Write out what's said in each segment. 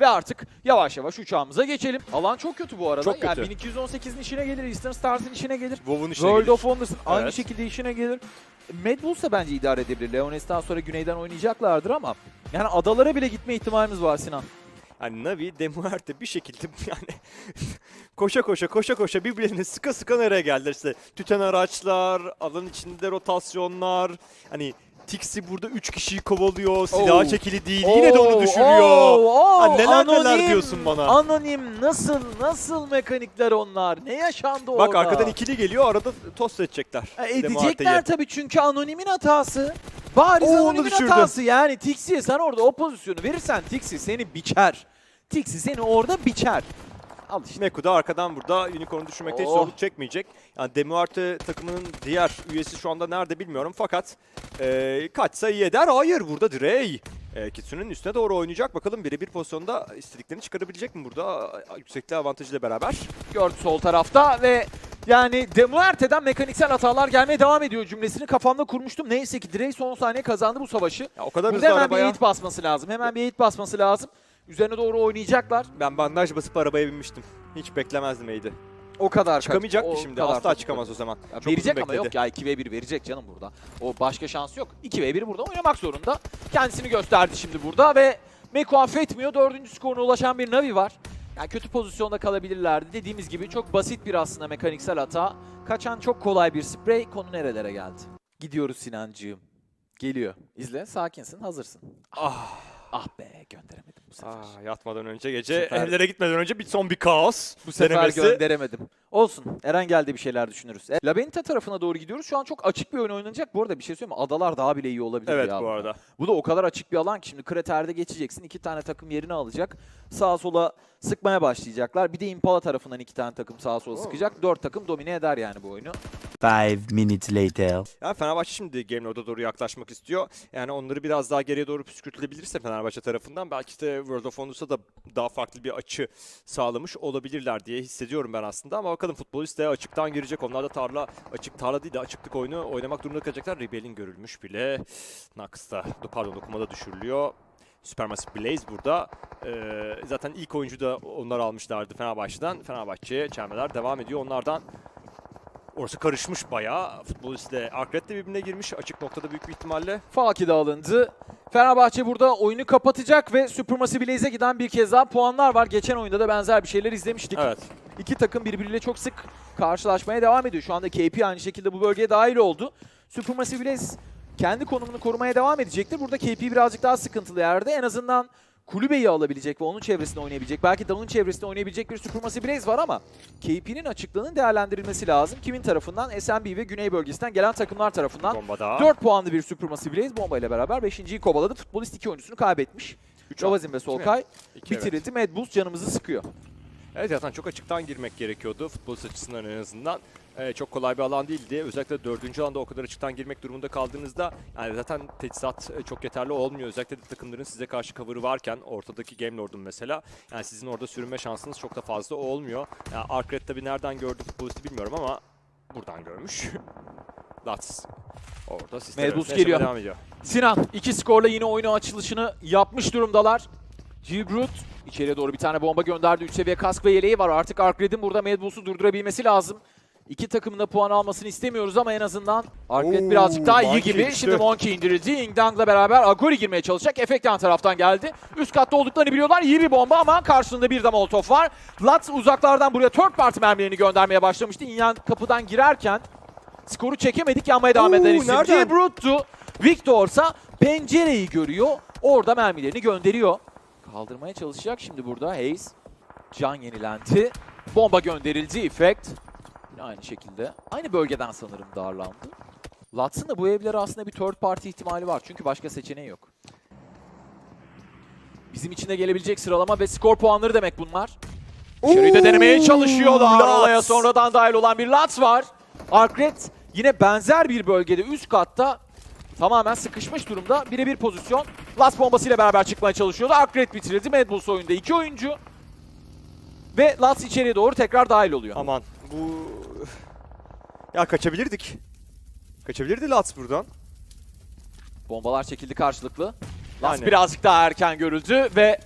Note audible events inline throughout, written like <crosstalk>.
Ve artık yavaş yavaş uçağımıza geçelim. Alan çok kötü bu arada. Çok Yani kötü. 1218'in işine gelir, Eastern Stars'ın işine gelir. WoW'un işine World gelir. of Wonders'ın aynı Evet. şekilde işine gelir. Mad Bulls da bence idare edebilir. Leones'tan sonra güneyden oynayacaklardır ama yani adalara bile gitme ihtimalimiz var Sinan. Yani Navi, Demuerte bir şekilde <laughs> yani koşa koşa koşa koşa birbirlerine sıka sıka nereye geldiler işte. Tüten araçlar, alan içinde rotasyonlar. Hani Tixi burada 3 kişiyi kovalıyor, silah Oo. çekili değil. Yine de onu Oo, düşürüyor. oo, oo, Ha, neler neler anonim, diyorsun bana. Anonim nasıl nasıl mekanikler onlar? Ne yaşandı Bak orada? arkadan ikili geliyor, arada tost edecekler. Ha, Demuarte'yi. edecekler tabii çünkü anonimin hatası. Bariz Oo, onu anonimin düşürdü. hatası yani Tixi'ye sen orada o pozisyonu verirsen Tixi seni biçer. Tixi seni orada biçer. Al işte. Meku da arkadan burada Unicorn'u düşürmekte hiç Oh. zorluk çekmeyecek. Yani Demuarte takımının diğer üyesi şu anda nerede bilmiyorum fakat e, kaçsa iyi eder. Hayır burada Drey. E, Kitsu'nun üstüne doğru oynayacak. Bakalım birebir pozisyonda istediklerini çıkarabilecek mi burada? Yüksekliği avantajıyla beraber. gördü sol tarafta ve yani Demuerte'den mekaniksel hatalar gelmeye devam ediyor cümlesini kafamda kurmuştum. Neyse ki Drey son saniye kazandı bu savaşı. Ya, o kadar Burada hızlı hemen bir arabaya. hit basması lazım. Hemen bir hit basması lazım. Üzerine doğru oynayacaklar. Ben bandaj basıp arabaya binmiştim. Hiç beklemezdim Eydi. O kadar Çıkamayacak mı şimdi? Asla çıkamaz o zaman. Ya Çok verecek uzun ama bekledi. yok ya 2v1 verecek canım burada. O başka şansı yok. 2v1 burada oynamak zorunda. Kendisini gösterdi şimdi burada ve Meku affetmiyor. Dördüncü skoruna ulaşan bir Navi var. Yani kötü pozisyonda kalabilirlerdi. Dediğimiz gibi çok basit bir aslında mekaniksel hata. Kaçan çok kolay bir sprey. Konu nerelere geldi? Gidiyoruz Sinancığım. Geliyor. İzle. Sakinsin. Hazırsın. Ah, Ah be gönderemedim sefer. ah, yatmadan önce gece, sefer- evlere gitmeden önce bir son bir kaos. Bu sefer denemesi. gönderemedim. Olsun. Eren geldi bir şeyler düşünürüz. E, Labenta tarafına doğru gidiyoruz. Şu an çok açık bir oyun oynanacak. Bu arada bir şey söyleyeyim mi? Adalar daha bile iyi olabilir Evet ya. bu arada. Bu da o kadar açık bir alan ki şimdi kraterde geçeceksin. iki tane takım yerini alacak. Sağa sola sıkmaya başlayacaklar. Bir de Impala tarafından iki tane takım sağa sola Oo. sıkacak. Dört takım domine eder yani bu oyunu. Five minutes later. Yani Fenerbahçe şimdi Game Lord'a doğru yaklaşmak istiyor. Yani onları biraz daha geriye doğru püskürtülebilirse Fenerbahçe tarafından belki de World of Wonders'a da daha farklı bir açı sağlamış olabilirler diye hissediyorum ben aslında. Ama bakalım futbolist de açıktan girecek. Onlar da tarla, açık tarla değil de açıklık oyunu oynamak durumunda kalacaklar. Rebel'in görülmüş bile. Nax'ta, pardon dokumada düşürülüyor. Supermassive Blaze burada. Ee, zaten ilk oyuncu da onlar almışlardı Fenerbahçe'den. Fenerbahçe'ye çelmeler devam ediyor. Onlardan Orası karışmış bayağı. Futbolistle Arkret de birbirine girmiş açık noktada büyük bir ihtimalle. Falki de alındı. Fenerbahçe burada oyunu kapatacak ve Supermassive Blaze'e giden bir kez daha puanlar var. Geçen oyunda da benzer bir şeyler izlemiştik. Evet. İki takım birbiriyle çok sık karşılaşmaya devam ediyor. Şu anda KP aynı şekilde bu bölgeye dahil oldu. Supermassive Blaze kendi konumunu korumaya devam edecektir. Burada KP birazcık daha sıkıntılı yerde. En azından kulübeyi alabilecek ve onun çevresinde oynayabilecek. Belki Dawn'un çevresinde oynayabilecek bir Supermassive Blaze var ama KP'nin açıklığının değerlendirilmesi lazım. Kimin tarafından? SMB ve Güney bölgesinden gelen takımlar tarafından. Bomba daha. 4 puanlı bir Supermassive Blaze bombayla beraber 5.yi kovaladı. Futbolist 2 oyuncusunu kaybetmiş. Ravazin ve Solkay İki, evet. bitirildi. Mad Bulls canımızı sıkıyor. Evet zaten çok açıktan girmek gerekiyordu futbol açısından en azından. Ee, çok kolay bir alan değildi. Özellikle dördüncü alanda o kadar açıktan girmek durumunda kaldığınızda yani zaten teçhizat e, çok yeterli olmuyor. Özellikle de takımların size karşı cover'ı varken ortadaki Game Lord'un mesela yani sizin orada sürünme şansınız çok da fazla olmuyor. Yani Arkred tabii nereden gördü futbolisti bilmiyorum ama buradan görmüş. <laughs> Lats orada sistem yaşamaya geliyor. devam ediyor. Sinan iki skorla yine oyunu açılışını yapmış durumdalar. Gibrut içeriye doğru bir tane bomba gönderdi. 3 seviye kask ve yeleği var. Artık Arkred'in burada Mad Bulls'u durdurabilmesi lazım. İki takımın da puan almasını istemiyoruz ama en azından Arkred Oo, birazcık daha iyi Monkey gibi. düştü. Şimdi Monkey indirildi. Ingdang'la beraber Agori girmeye çalışacak. Efekt yan taraftan geldi. Üst katta olduklarını biliyorlar. İyi bir bomba ama karşılığında bir de Molotov var. Latz uzaklardan buraya third party mermilerini göndermeye başlamıştı. İnyan kapıdan girerken skoru çekemedik yanmaya devam Oo, eden isim. nereden? Gibrut'tu. Victor'sa pencereyi görüyor. Orada mermilerini gönderiyor. Kaldırmaya çalışacak şimdi burada Hayes. Can yenilendi. Bomba gönderildi. Effect. Yine aynı şekilde. Aynı bölgeden sanırım darlandı. Lats'ın da bu evlere aslında bir third party ihtimali var. Çünkü başka seçeneği yok. Bizim için de gelebilecek sıralama ve skor puanları demek bunlar. Dışarıyı da denemeye çalışıyorlar. Lats. Olaya sonradan dahil olan bir Lats var. Arkred yine benzer bir bölgede üst katta tamamen sıkışmış durumda. Birebir pozisyon. Lats bombasıyla beraber çıkmaya çalışıyordu. Arkred bitirildi. Mad Bulls oyunda iki oyuncu. Ve Lats içeriye doğru tekrar dahil oluyor. Aman bu... Ya kaçabilirdik. Kaçabilirdi Lats buradan. Bombalar çekildi karşılıklı. Lats Yani. birazcık daha erken görüldü ve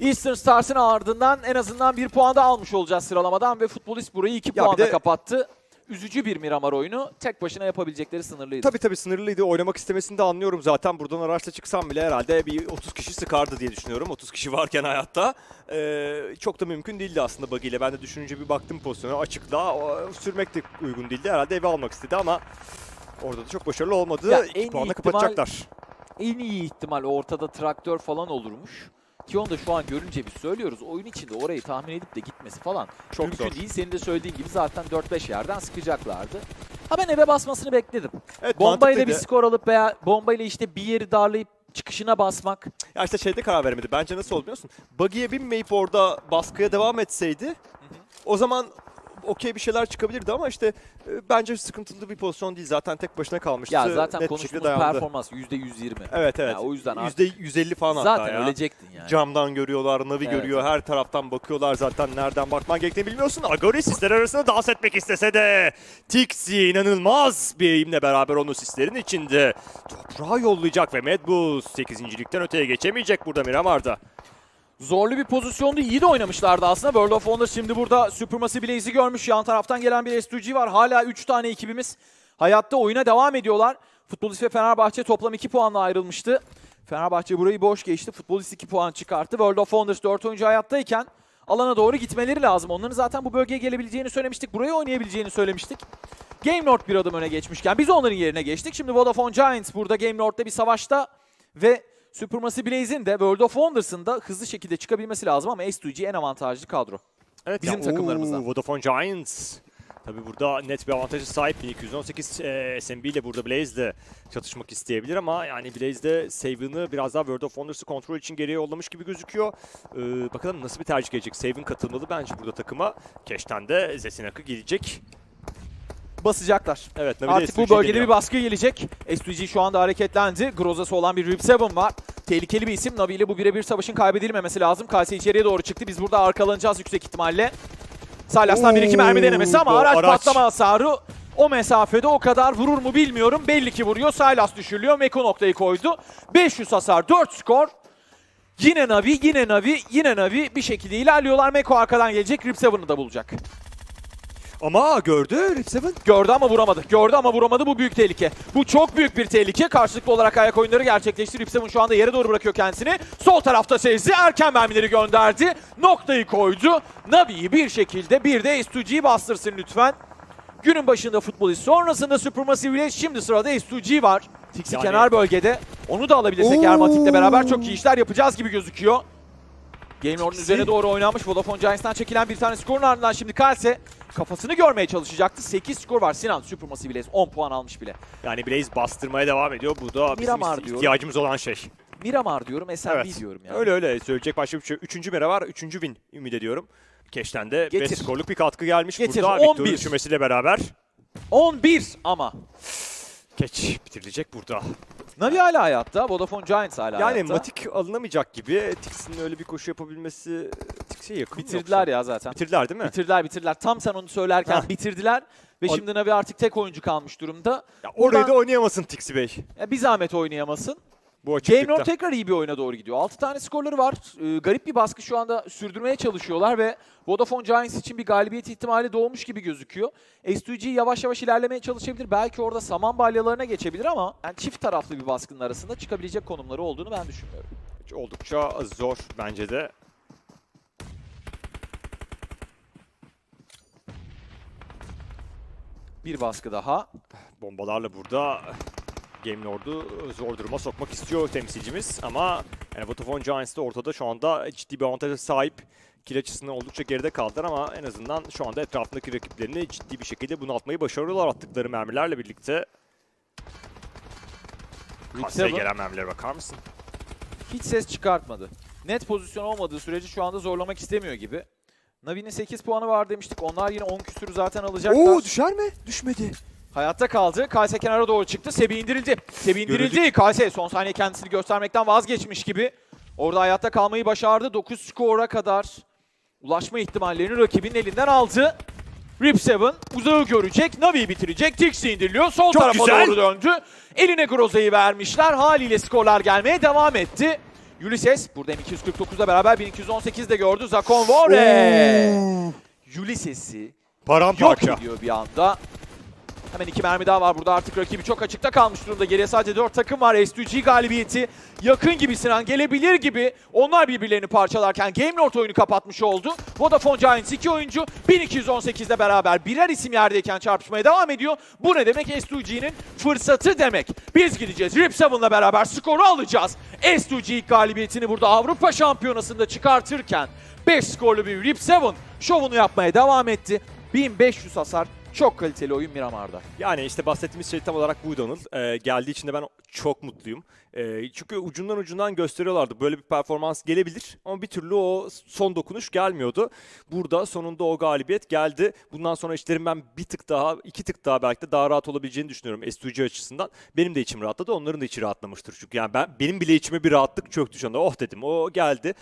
Eastern Stars'ın ardından en azından bir puan da almış olacağız sıralamadan ve futbolist burayı iki Ya de- kapattı. Üzücü bir Miramar oyunu. Tek başına yapabilecekleri sınırlıydı. Tabii tabii sınırlıydı. Oynamak istemesini de anlıyorum zaten. Buradan araçla çıksam bile herhalde bir 30 kişi sıkardı diye düşünüyorum. 30 kişi varken hayatta. Ee, çok da mümkün değildi aslında bug ile. Ben de düşününce bir baktım pozisyona açıkla. O, sürmek de uygun değildi. Herhalde eve almak istedi ama orada da çok başarılı olmadı. Ya 2 en iyi puanla ihtimal- kapatacaklar. En iyi ihtimal ortada traktör falan olurmuş. Ki onu da şu an görünce biz söylüyoruz. Oyun içinde orayı tahmin edip de gitmesi falan Çok mümkün zor. değil. Senin de söylediğin gibi zaten 4-5 yerden sıkacaklardı. Ha ben eve basmasını bekledim. Evet, Bombayla bir skor alıp veya bombayla işte bir yeri darlayıp çıkışına basmak. Ya işte şeyde karar veremedi. Bence nasıl oldu biliyor musun? Buggy'e binmeyip orada baskıya devam etseydi o zaman okey bir şeyler çıkabilirdi ama işte e, bence sıkıntılı bir pozisyon değil. Zaten tek başına kalmıştı. Ya zaten Net bir şekilde konuştuğumuz dayandı. performans %120. Evet evet. Ya o yüzden artık Yüzde 150 falan hatta zaten ya. ölecektin yani. Camdan görüyorlar, Navi Evet. görüyor, her taraftan bakıyorlar zaten nereden bakman gerektiğini bilmiyorsun. Agori sisler arasında dans etmek istese de Tixi inanılmaz bir eğimle beraber onu sislerin içinde toprağa yollayacak ve Medbus 8. ligden öteye geçemeyecek burada Miramar'da. Zorlu bir pozisyondu. İyi de oynamışlardı aslında. World of Wonder şimdi burada Supermassive Blaze'i görmüş. Yan taraftan gelen bir S2G var. Hala 3 tane ekibimiz hayatta oyuna devam ediyorlar. Futbolist ve Fenerbahçe toplam 2 puanla ayrılmıştı. Fenerbahçe burayı boş geçti. Futbolist 2 puan çıkarttı. World of Wonders 4 oyuncu hayattayken alana doğru gitmeleri lazım. Onların zaten bu bölgeye gelebileceğini söylemiştik. Burayı oynayabileceğini söylemiştik. Game Lord bir adım öne geçmişken biz onların yerine geçtik. Şimdi Vodafone Giants burada Game Lord'da bir savaşta ve Supermassive Blaze'in de World of Wonders'ın da hızlı şekilde çıkabilmesi lazım ama S2G en avantajlı kadro. Evet, Bizim ya, takımlarımızdan. oo, Vodafone Giants. Tabii burada net bir avantajı sahip. 1218 e, SMB ile burada Blaze'le çatışmak isteyebilir ama yani Blaze de Saven'ı biraz daha World of Wonders'ı kontrol için geriye yollamış gibi gözüküyor. Ee, bakalım nasıl bir tercih gelecek. Saven katılmalı bence burada takıma. Keş'ten de Zesinak'ı gelecek. Basacaklar. Evet, Navi Artık bu S2G bölgede geliyor. bir baskı gelecek. S2G şu anda hareketlendi. Groza'sı olan bir Rip 7 var. Tehlikeli bir isim. Navi ile bu birebir savaşın kaybedilmemesi lazım. Kalse içeriye doğru çıktı. Biz burada arkalanacağız yüksek ihtimalle. Salas'tan bir iki mermi denemesi ama araç, araç. patlama hasarı o mesafede o kadar vurur mu bilmiyorum. Belli ki vuruyor. Silas düşürülüyor. Meko noktayı koydu. 500 hasar, 4 skor. Yine Navi, yine Navi, yine Navi bir şekilde ilerliyorlar. Meko arkadan gelecek. Rip 7'ı da bulacak. Ama gördü Rip Seven. Gördü ama vuramadı. Gördü ama vuramadı. Bu büyük tehlike. Bu çok büyük bir tehlike. Karşılıklı olarak ayak oyunları gerçekleşti. Ripseven şu anda yere doğru bırakıyor kendisini. Sol tarafta Sezdi. Erken mermileri gönderdi. Noktayı koydu. Navi'yi bir şekilde bir de S2G'yi bastırsın lütfen. Günün başında futbolist. Sonrasında Supermassive Village. Şimdi sırada S2G var. Tixi Yani- kenar bölgede. Onu da alabilirsek. Ermatik'le beraber çok iyi işler yapacağız gibi gözüküyor. Game Lord'un Tixi. üzerine doğru oynanmış. Vodafone Giants'tan çekilen bir tane skorun ardından şimdi Kalse kafasını görmeye çalışacaktı. 8 skor var. Sinan Supermassive Blaze 10 puan almış bile. Yani Blaze bastırmaya devam ediyor. Bu da bizim Miramar diyorum. ihtiyacımız olan şey. Miramar diyorum, SMB Evet. diyorum yani. Öyle öyle. Söyleyecek başka bir şey. Üçüncü mera var. Üçüncü win ümit ediyorum. Keş'ten de 5 Getir. skorluk bir katkı gelmiş. Getir. Burada 11. Victor'un düşürmesiyle beraber 11 ama. Keç bitirilecek burada. Navi hala hayatta, Vodafone Giants hala Yani hayatta. Matik alınamayacak gibi. Tix'in öyle bir koşu yapabilmesi Tix'e yakın bitirdiler yoksa? ya zaten. Bitirdiler değil mi? Bitirdiler, bitirdiler. Tam sen onu söylerken Hah. bitirdiler. Ve Al- şimdi Navi artık tek oyuncu kalmış durumda. Ya orayı Buradan- da oynayamasın Tixi Bey. Ya bir zahmet oynayamasın. Bu Game açıklıkta. Lord tekrar iyi bir oyuna doğru gidiyor. 6 tane skorları var. Ee, garip bir baskı şu anda sürdürmeye çalışıyorlar ve Vodafone Giants için bir galibiyet ihtimali doğmuş gibi gözüküyor. S2G yavaş yavaş ilerlemeye çalışabilir. Belki orada saman balyalarına geçebilir ama yani çift taraflı bir baskının arasında çıkabilecek konumları olduğunu ben düşünmüyorum. Oldukça zor bence de. Bir baskı daha. Bombalarla burada Game Lord'u zor duruma sokmak istiyor temsilcimiz ama yani Vodafone Giants de ortada şu anda ciddi bir avantaja sahip. Kill açısından oldukça geride kaldılar ama en azından şu anda etrafındaki rakiplerini ciddi bir şekilde bunaltmayı başarıyorlar attıkları mermilerle birlikte. Seven gelen mermilere bakar mısın? hiç ses çıkartmadı. Net pozisyon olmadığı sürece şu anda zorlamak istemiyor gibi. Navi'nin 8 puanı var demiştik. Onlar yine 10 küsürü zaten alacaklar. düşer mi? Düşmedi. Hayatta kaldı. Kayse kenara doğru çıktı. Sebi indirildi. Sebi indirildi. Kayse son saniye kendisini göstermekten vazgeçmiş gibi. Orada hayatta kalmayı başardı. 9 skora kadar ulaşma ihtimallerini rakibinin elinden aldı. Rip 7 uzağı görecek. Navi'yi bitirecek. Tixi indiriliyor. Sol Çok tarafa güzel. doğru döndü. Eline Groza'yı vermişler. Haliyle skorlar gelmeye devam etti. Ulysses burada M249'la beraber 1218 de gördü. Zakon Vore. Ulysses'i yok Paramparça. ediyor bir anda. Hemen iki mermi daha var burada artık rakibi çok açıkta kalmış durumda. Geriye sadece 4 takım var. S2G galibiyeti yakın gibi Sinan gelebilir gibi. Onlar birbirlerini parçalarken Game Lord oyunu kapatmış oldu. Vodafone Giants iki oyuncu 1218'de beraber birer isim yerdeyken çarpışmaya devam ediyor. Bu ne demek? S2G'nin fırsatı demek. Biz gideceğiz. Rip 7'la beraber skoru alacağız. S2G ilk galibiyetini burada Avrupa Şampiyonası'nda çıkartırken 5 skorlu bir Rip 7 şovunu yapmaya devam etti. 1500 hasar çok kaliteli oyun Miramar'da. Yani işte bahsettiğimiz şey tam olarak buydu Anıl. Ee, geldiği için de ben çok mutluyum. Ee, çünkü ucundan ucundan gösteriyorlardı. Böyle bir performans gelebilir ama bir türlü o son dokunuş gelmiyordu. Burada sonunda o galibiyet geldi. Bundan sonra işlerin ben bir tık daha, iki tık daha belki de daha rahat olabileceğini düşünüyorum S2G açısından. Benim de içim rahatladı, onların da içi rahatlamıştır. Çünkü yani ben benim bile içime bir rahatlık çöktü şu anda. Oh dedim, o geldi.